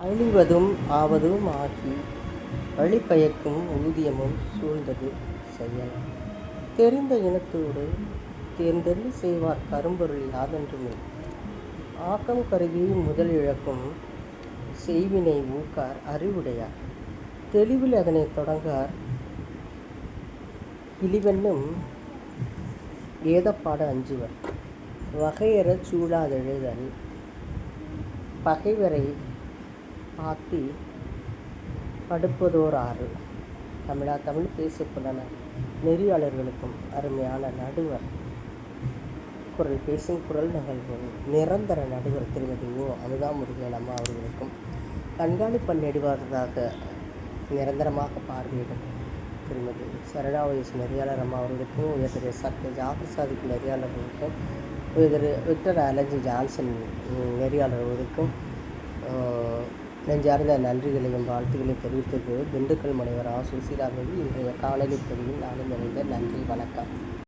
அழிவதும் ஆவதும் ஆகி வழிபயக்கும் ஊதியமும் சூழ்ந்தது செயல். தெரிந்த இனத்தோடு தேர்ந்தெள்ளி செய்வார் கரும்பொருள் யாதென்றுமே ஆக்கம் கருதி முதலிழக்கும் செய்வினை ஊக்கார் அறிவுடையார் தெளிவில் அதனைத் தொடங்கார் இழிவென்னும் ஏதப்பாட அஞ்சுவர். வகையறச் சூழாதெழுதல் பகைவரை ஆத்தி படுப்பதோர் ஆறு. தமிழா தமிழ் பேசும் நெறியாளர்களுக்கும் அருமையான நடுவர். குரல் பேசும் குரல் நிகழ்வு நிரந்தர நடுவர் திருமதி ஓ அமுதாமுருகன் அம்மா அவர்களுக்கும் கண்காணிப்பண் நெடுவாரதாக நிரந்தரமாக பார்வையிடும் திருமதி சரணாவயசு நெறியாளர் அம்மா அவர்களுக்கும் உயர்திரு சத்ய ஜாஃபர் நெறியாளர்களுக்கும் உயர்திரு விக்டர் அலஞ்சி ஜான்சன் நெறியாளர்களுக்கும் நெஞ்சார்ந்த நன்றிகளையும் வாழ்த்துக்களையும் தெரிவித்திருக்கிறது திண்டுக்கல் முனைவர் ஆ. இன்றைய காணொலி பதிவில் நானும் நிறைந்த நன்றி வணக்கம்.